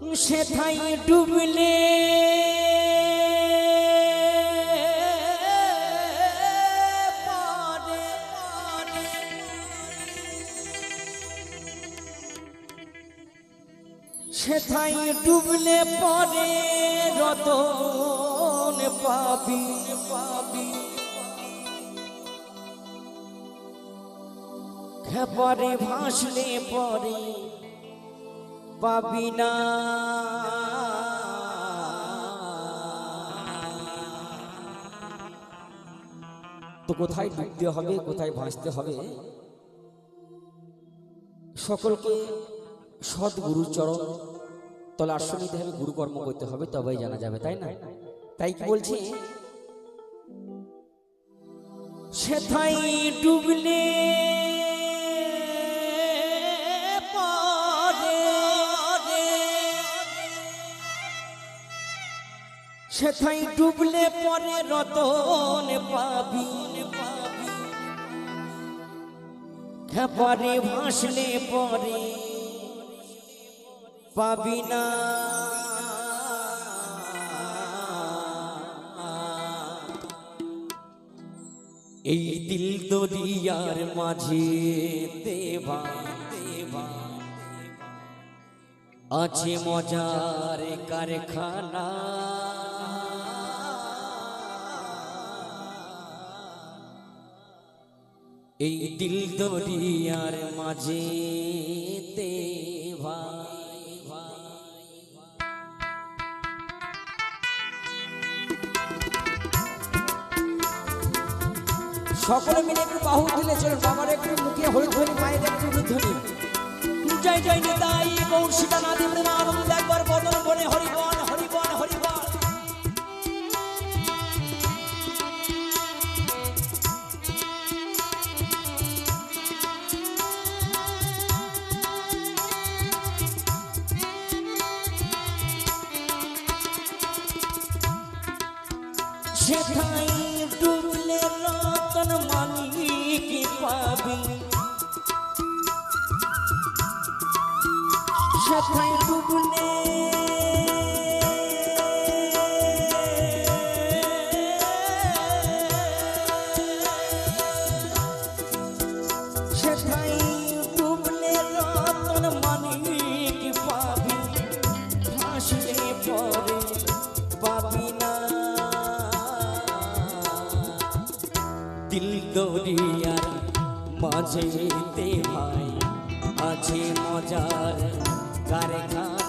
সেথাই ডুবলে। সেথাই ডুবলে পরে রতন পাবি পাবি। খেপরে ভাসলে পরে পাবি না। তো কোথায় ডুবতে হবে, কোথায় ভাসতে হবে? সকলকে সৎ গুরুর চরণ তলে আশ্রয় নিতে হবে গুরুকর্ম করতে হবে, তবেই জানা যাবে, তাই না? তাই কি বলছি? সেথাই ডুবলে সেথাই ডুবলে পরে রতন পাবি। খেপারে ভাসলে পরে পাবি না। এই দিল দরিয়ার মাঝে দেবা দেবা। আছে মজার কারখানা। এই দিল দরিয়ার মাঝে দেবা সকলে মিলে একটু বাহু দিলে চলুন, বাবার একটু মুখে হলুদ ধরি মায়ের একটু ধরি জয় জয়, নিতাই সীতা না দেবেন আনন্দ একবার বদন বনে হরিবন সেথাই ডুবলে রতন মানিক পাবি। সেথাই ডুবলে সেথাই দরিয়ার মাঝেতে ভাই আছে মজার কারখানা।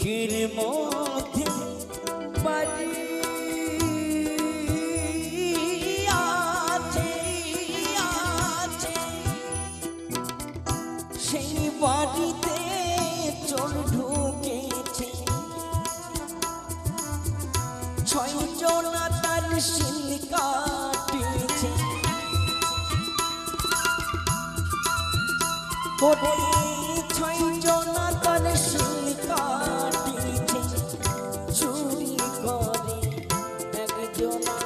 মেঘের মধ্যে বাড়ি আছে। আছে সেই বাড়িতে চোর ঢুকেছে। ছয় জনা তার সিন্দিকা কাটিয়েছে একজনা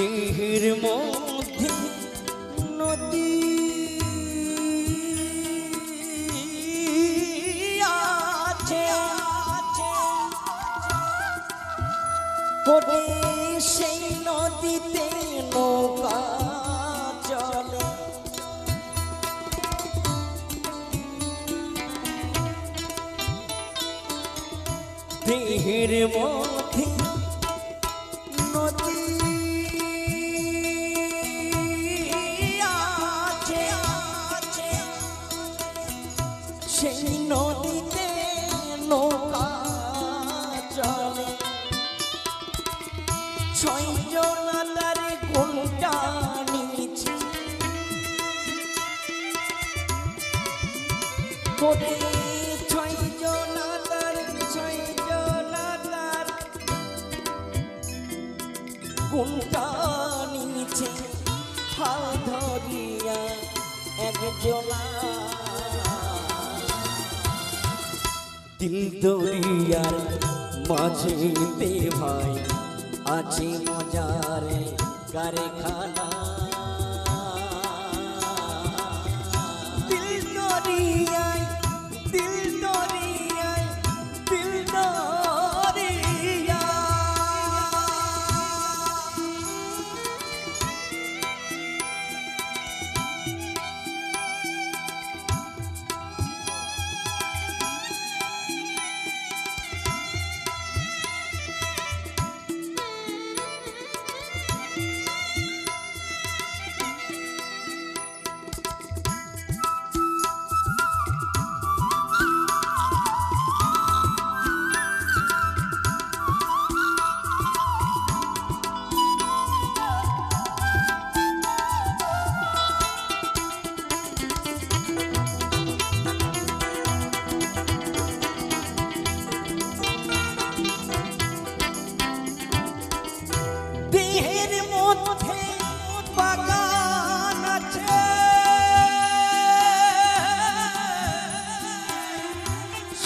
দেহের মধ্যে নদী। আছে ওরে সেই নদীতে নৌকা চলে। দেহের মধ্যে নদীতে নৌকা চলে। ছয় জনাদারে ঘুমটা নিয়েছে। করে ছয় জনাদার ছয় জনাদার কোনটা নিচে হাল ধরিয়া একজনা দিল দরিয়ার মাঝেতে ভাই আছে মজারে কারখানা।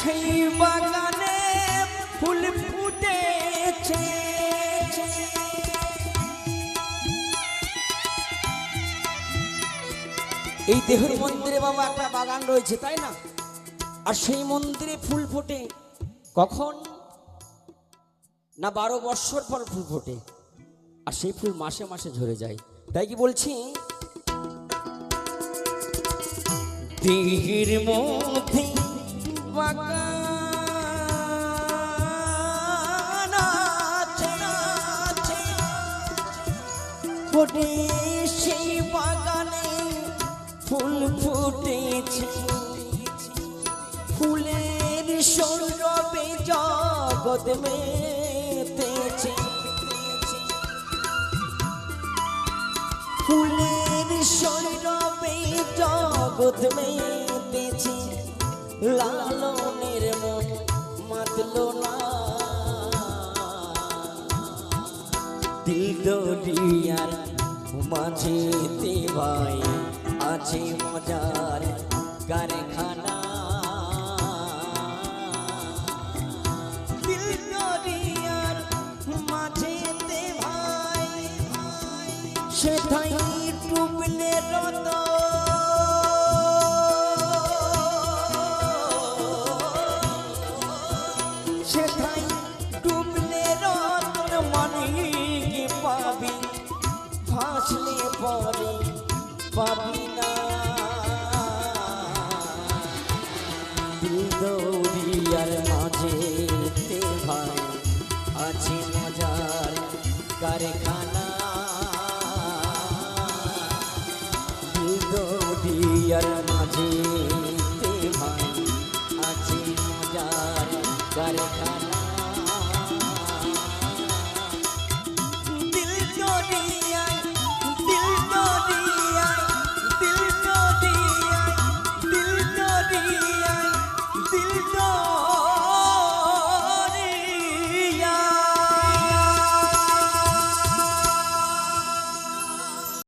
সেই বাগানে ফুল ফুটেছে। এই দেহের মন্দিরে বাবা একটা বাগান রয়েছে, তাই না? আর সেই মন্দিরে ফুল ফোটে। কখন? না বারো বৎসর পর ফুল ফোটে। আর সেই ফুল মাসে মাসে ঝরে যায়। তাই কি বলছি? দেহের মধ্যে। ফোটে সেই বাগানে ফুল ফুটেছে ফুলের সৌরভে জগৎ মেতেছে ফুলের সৌরভে জগৎ মেতেছে। লালনের মন মাতল না। দিল দরিয়ার মাঝেতে ভাই আছে মজার কারখানা। দিল দরিয়ার মাঝেতে ভাই ভাই সেথাই ডুবলে রত মাঝে